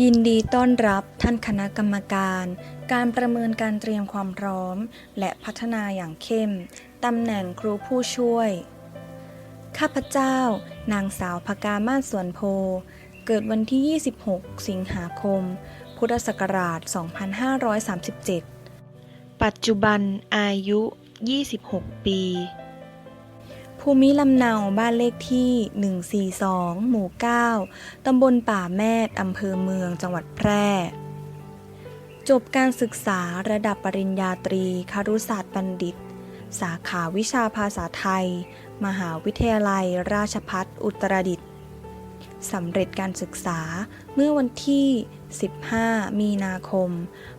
ยินดีต้อนรับท่านคณะกรรมการ การประเมินการเตรียมความพร้อม และพัฒนาอย่างเข้ม ตำแหน่งครูผู้ช่วย ข้าพเจ้า นางสาวพกามาสวนโพ เกิดวันที่ 26 สิงหาคม พุทธศักราช 2537 ปัจจุบันอายุ 26 ปี ภูมิลำเนาบ้านเลขที่ 142 หมู่ 9 ตำบลป่าแมดอำเภอเมืองจังหวัดแพร่ จบการศึกษาระดับปริญญาตรีคารุศาสตร์บัณฑิต สาขาวิชาภาษาไทย มหาวิทยาลัยราชภัฏอุตรดิตถ์สำเร็จการศึกษาเมื่อวันที่ 15 มีนาคม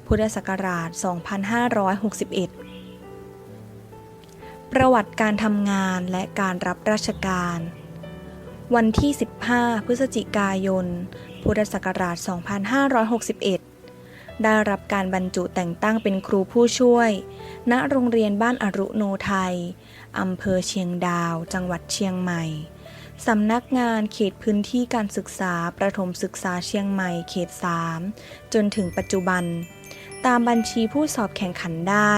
พุทธศักราช 2561 ประวัติการทำงานและการรับราชการ วันที่ 15 พฤศจิกายน พุทธศักราช 2561 ได้รับการบรรจุแต่งตั้งเป็นครูผู้ช่วย ณ โรงเรียนบ้านอรุโนไทย อำเภอเชียงดาว จังหวัดเชียงใหม่ สำนักงานเขตพื้นที่การศึกษาประถมศึกษาเชียงใหม่เขต 3 จนถึงปัจจุบัน ตามบัญชีผู้สอบแข่งขันได้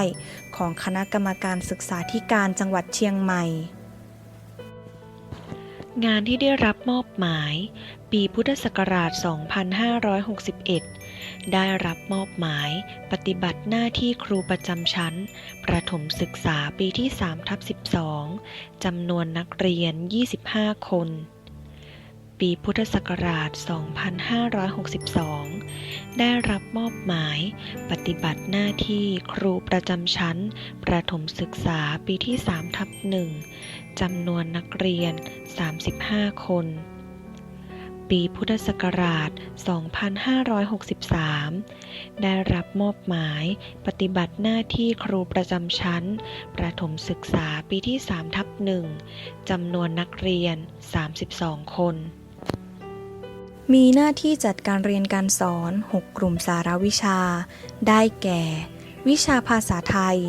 ของคณะกรรมการศึกษาธิการจังหวัดเชียงใหม่ งานที่ได้รับมอบหมาย ปีพุทธศักราช 2561 ได้รับมอบหมาย ปฏิบัติหน้าที่ครูประจำชั้น ประถมศึกษาปีที่3ทับ12จำนวนนักเรียน 25 คน ปีพุทธศักราช 2562 ได้รับมอบหมาย ปฏิบัติหน้าที่ครูประจำชั้น ประถมศึกษาปีที่3ทับ1จำนวนนักเรียน 35 คน ปีพุทธศักราช 2563 ได้รับมอบหมาย ปฏิบัติหน้าที่ครูประจำชั้น ประถมศึกษาปีที่3ทับ1จำนวนนักเรียน 32 คน มีหน้าที่จัดการเรียนการสอน 6 กลุ่มสารวิชา ได้แก่ วิชาภาษาไทย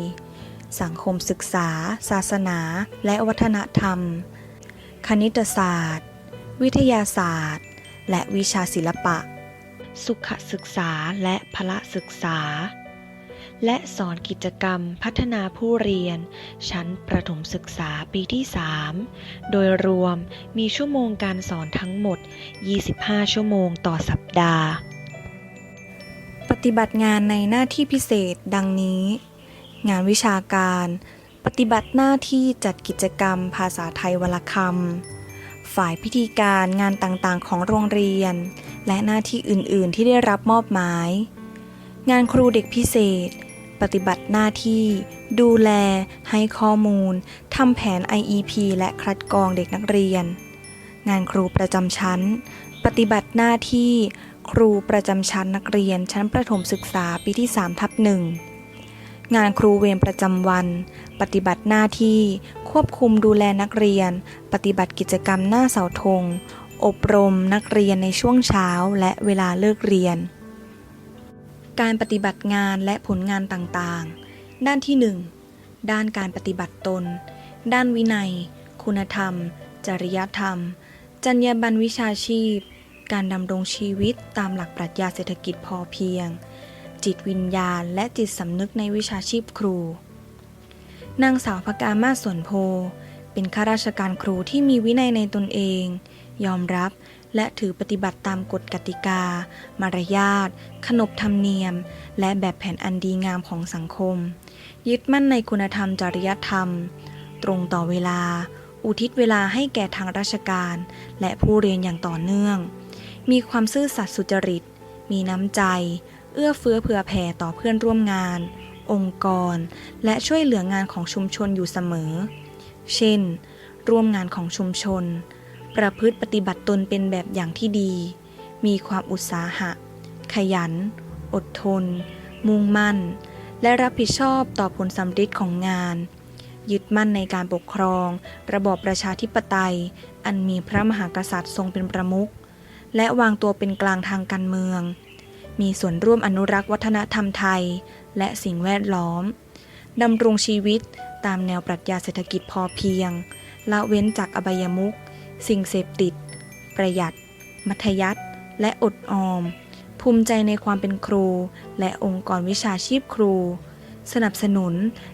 สังคมศึกษา ศาสนา และวัฒนธรรม คณิตศาสตร์ วิทยาศาสตร์ และวิชาศิลปะ สุขศึกษาและพละศึกษา และสอนกิจกรรมพัฒนาผู้เรียน ชั้นประถมศึกษาปีที่ 3 โดยรวมมีชั่วโมงการสอนทั้งหมด 25 ชั่วโมงต่อสัปดาห์ ปฏิบัติงานในหน้าที่พิเศษดังนี้ งานวิชาการ ปฏิบัติหน้าที่จัดกิจกรรมภาษาไทยวลคำฝ่ายพิธีการงานต่างๆ ของโรงเรียน และหน้าที่อื่น ๆ ที่ได้รับมอบหมาย งานครูเด็กพิเศษ ปฏิบัติหน้าที่ ดูแล ให้ข้อมูลทำแผน IEP และคัดกรองเด็กนักเรียน งานครูประจำชั้น ปฏิบัติหน้าที่ ครูประจำชั้นนักเรียนชั้นประถมศึกษาปีที่3ทับหนึ่งงานครูเวรประจำวัน ปฏิบัติหน้าที่ ควบคุมดูแลนักเรียน ปฏิบัติกิจกรรมหน้าเสาธง อบรมนักเรียนในช่วงเช้าและเวลาเลิกเรียน การปฏิบัติงานและผลงานต่างๆ ด้านที่ 1 ด้านการปฏิบัติตน ด้านวินัย คุณธรรม จริยธรรม จรรยาบรรณวิชาชีพ การดำรงชีวิตตามหลักปรัชญาเศรษฐกิจพอเพียง จิตวิญญาณ และจิตสำนึกในวิชาชีพครู นางสาวพกามาศสวนโพ เป็นข้าราชการครูที่มีวินัยในตนเอง ยอมรับ และถือปฏิบัติตามกฎกติกา มารยาท ขนบธรรมเนียม และแบบแผนอันดีงามของสังคม ยึดมั่นในคุณธรรมจริยธรรม ตรงต่อเวลา อุทิศเวลาให้แก่ทางราชการ และผู้เรียนอย่างต่อเนื่อง มีความซื่อสัตย์สุจริต มีน้ำใจ เอื้อเฟื้อเผื่อแผ่ต่อเพื่อนร่วมงาน องค์กร และช่วยเหลืองานของชุมชนอยู่เสมอ เช่น ร่วมงานของชุมชน ประพฤติปฏิบัติตนเป็นแบบอย่างที่ดี มีความอุตสาหะ ขยัน อดทน มุ่งมั่น และรับผิดชอบต่อผลสำเร็จของงาน ยึดมั่นในการปกครอง ระบอบประชาธิปไตย อันมีพระมหากษัตริย์ทรงเป็นประมุข และวางตัวเป็นกลางทางการเมือง มีส่วนร่วมอนุรักษ์วัฒนธรรมไทย และสิ่งแวดล้อมดำรงชีวิตตามแนวปรัชญาเศรษฐกิจพอเพียง ละเว้นจากอบายมุข สิ่งเสพติด ประหยัด มัธยัติและอดออม ภูมิใจในความเป็นครู และองค์กรวิชาชีพครู สนับสนุน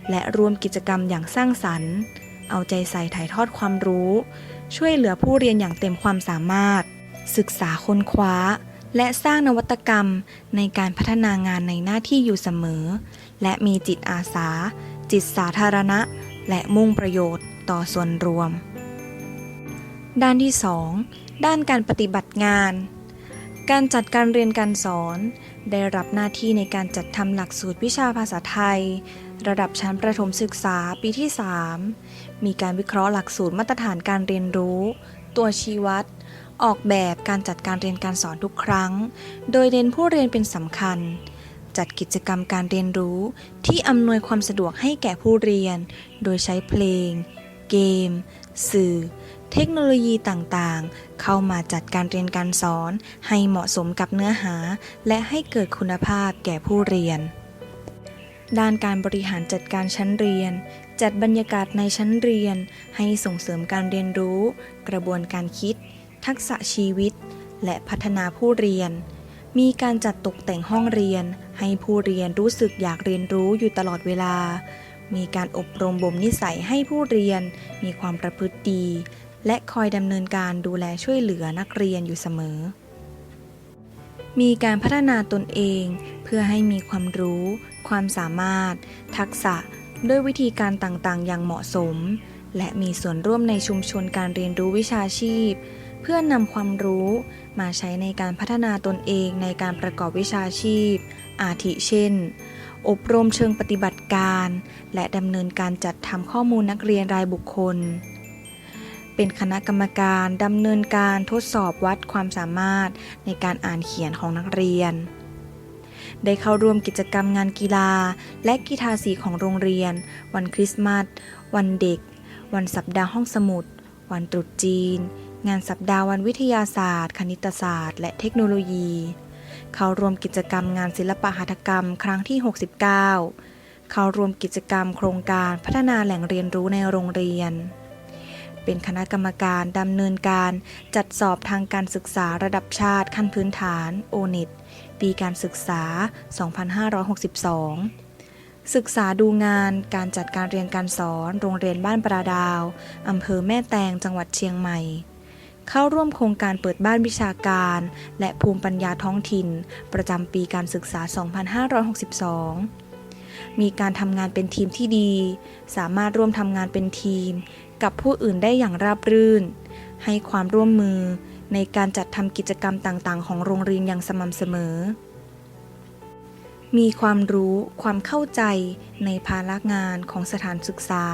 และรวมกิจกรรมอย่างสร้างสรรค์ เอาใจใส่ถ่ายทอดความรู้ ช่วยเหลือผู้เรียนอย่างเต็มความสามารถ ศึกษาค้นคว้า และสร้างนวัตกรรมในการพัฒนางานในหน้าที่อยู่เสมอ และมีจิตอาสา จิตสาธารณะ และมุ่งประโยชน์ต่อส่วนรวม ด้านที่ 2 ด้านการปฏิบัติงาน การจัดการเรียนการสอน ได้รับหน้าที่ในการจัดทำหลักสูตรวิชาภาษาไทย ระดับชั้นประถมศึกษาปีที่ 3 มีการวิเคราะห์หลักสูตรมาตรฐานการเรียนรู้ ตัวชี้วัด ออกแบบการจัดการเรียนการสอนทุกครั้ง โดยเน้นผู้เรียนเป็นสำคัญ จัดกิจกรรมการเรียนรู้ที่อำนวยความสะดวกให้แก่ผู้เรียน โดยใช้เพลง เกม สื่อ เทคโนโลยีต่างๆ เข้ามาจัดการเรียนการสอน ให้เหมาะสมกับเนื้อหา และให้เกิดคุณภาพแก่ผู้เรียน ด้านการบริหารจัดการชั้นเรียน จัดบรรยากาศในชั้นเรียน ให้ส่งเสริมการเรียนรู้ กระบวนการคิด ทักษะชีวิต และพัฒนาผู้เรียน มีการจัดตกแต่งห้องเรียน ให้ผู้เรียนรู้สึกอยากเรียนรู้อยู่ตลอดเวลามีการอบรมบ่มนิสัยให้ผู้เรียนมีความประพฤติดี และคอยดำเนินการดูแลช่วยเหลือนักเรียนอยู่เสมอ มีการพัฒนาตนเองเพื่อให้มีความรู้ ความสามารถ ทักษะ ด้วยวิธีการต่างๆ อย่างเหมาะสม และมีส่วนร่วมในชุมชนการเรียนรู้วิชาชีพ เพื่อนำความรู้มาใช้ในการพัฒนาตนเองในการประกอบวิชาชีพ อาทิเช่น อบรมเชิงปฏิบัติการ และดำเนินการจัดทำข้อมูลนักเรียนรายบุคคล เป็นคณะกรรมการดำเนินการทดสอบวัดความสามารถในการอ่านเขียนของนักเรียน ได้เข้าร่วมกิจกรรมงานกีฬา และกีฬาสีของโรงเรียน วันคริสต์มาส วันเด็ก วันสัปดาห์ห้องสมุด วันตรุษจีน งานสัปดาห์วันวิทยาศาสตร์ คณิตศาสตร์ และเทคโนโลยี เข้าร่วมกิจกรรมงานศิลปะหัตถกรรมครั้งที่ 69เข้าร่วมกิจกรรมโครงการพัฒนาแหล่งเรียนรู้ในโรงเรียน เป็นคณะกรรมการดำเนินการจัดสอบทางการศึกษาระดับชาติขั้นพื้นฐานโอเน็ตปีการศึกษา 2562ศึกษาดูงานการจัดการเรียนการสอน โรงเรียนบ้านปราดาว อำเภอแม่แตงจังหวัดเชียงใหม่ เข้าร่วมโครงการเปิดบ้านวิชาการ และภูมิปัญญาท้องถิ่น ประจำปีการศึกษา 2562 มีการทำงานเป็นทีมที่ดี สามารถร่วมทำงานเป็นทีม กับผู้อื่นได้อย่างราบรื่น ให้ความร่วมมือในการจัดทำกิจกรรมต่างๆ ของโรงเรียนอย่างสม่ำเสมอ มีความรู้ความเข้าใจในภาระงานของสถานศึกษา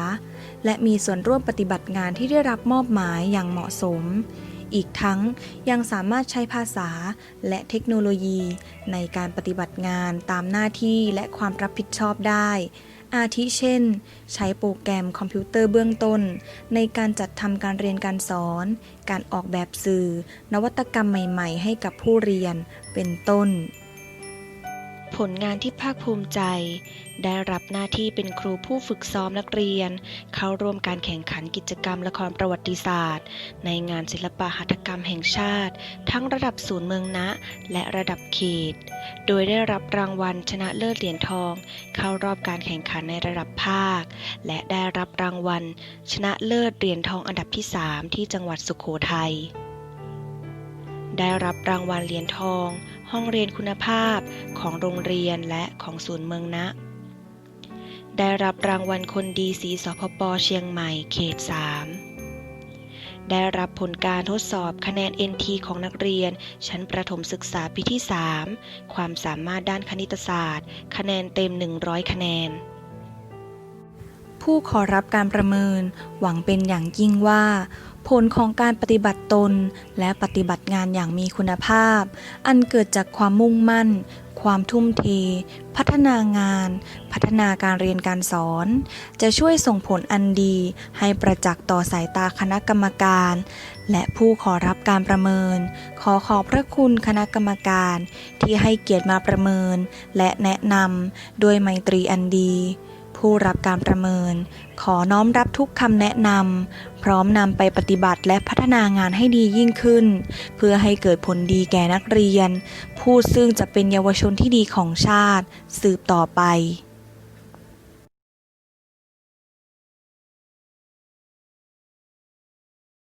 และมีส่วนร่วมปฏิบัติงานที่ได้รับมอบหมายอย่างเหมาะสม อีกทั้งยังสามารถใช้ภาษาและเทคโนโลยีในการปฏิบัติงานตามหน้าที่และความรับผิดชอบได้ อาทิเช่น ใช้โปรแกรมคอมพิวเตอร์เบื้องต้น ในการจัดทำการเรียนการสอน การออกแบบสื่อ นวัตกรรมใหม่ ๆ ให้กับผู้เรียน เป็นต้น ผลงานที่ภาคภูมิใจ ได้รับหน้าที่เป็นครูผู้ฝึกซ้อมนักเรียน เข้าร่วมการแข่งขันกิจกรรมละครประวัติศาสตร์ ในงานศิลปะหัตถกรรมแห่งชาติ ทั้งระดับศูนย์เมืองนะ และระดับเขต โดยได้รับรางวัลชนะเลิศเหรียญทอง เข้ารอบการแข่งขันในระดับภาค และได้รับรางวัล ชนะเลิศเหรียญทองอันดับที่ 3 ที่จังหวัดสุโขทัยได้รับรางวัลเหรียญทอง ห้องเรียนคุณภาพของโรงเรียนและของศูนย์เมืองนะ ได้รับรางวัลคนดีสีสพปเชียงใหม่เขต 3 ได้รับผลการทดสอบคะแนน NT ของนักเรียน ชั้นประถมศึกษาปีที่ 3 ความสามารถด้านคณิตศาสตร์ คะแนนเต็ม 100 คะแนนผู้ขอรับการประเมิน หวังเป็นอย่างยิ่งว่า ผลของการปฏิบัติตนและปฏิบัติงานอย่างมีคุณภาพ อันเกิดจากความมุ่งมั่น ความทุ่มเท พัฒนางาน พัฒนาการเรียนการสอน จะช่วยส่งผลอันดีให้ประจักษ์ต่อสายตาคณะกรรมการ และผู้ขอรับการประเมิน ขอขอบพระคุณคณะกรรมการ ที่ให้เกียรติมาประเมิน และแนะนำด้วยไมตรีอันดี ผู้รับการประเมิน ขอน้อมรับทุกคำแนะนำพร้อมนำไปปฏิบัติและพัฒนางานให้ดียิ่งขึ้น เพื่อให้เกิดผลดีแก่นักเรียน ผู้ซึ่งจะเป็นเยาวชนที่ดีของชาติ สืบต่อไป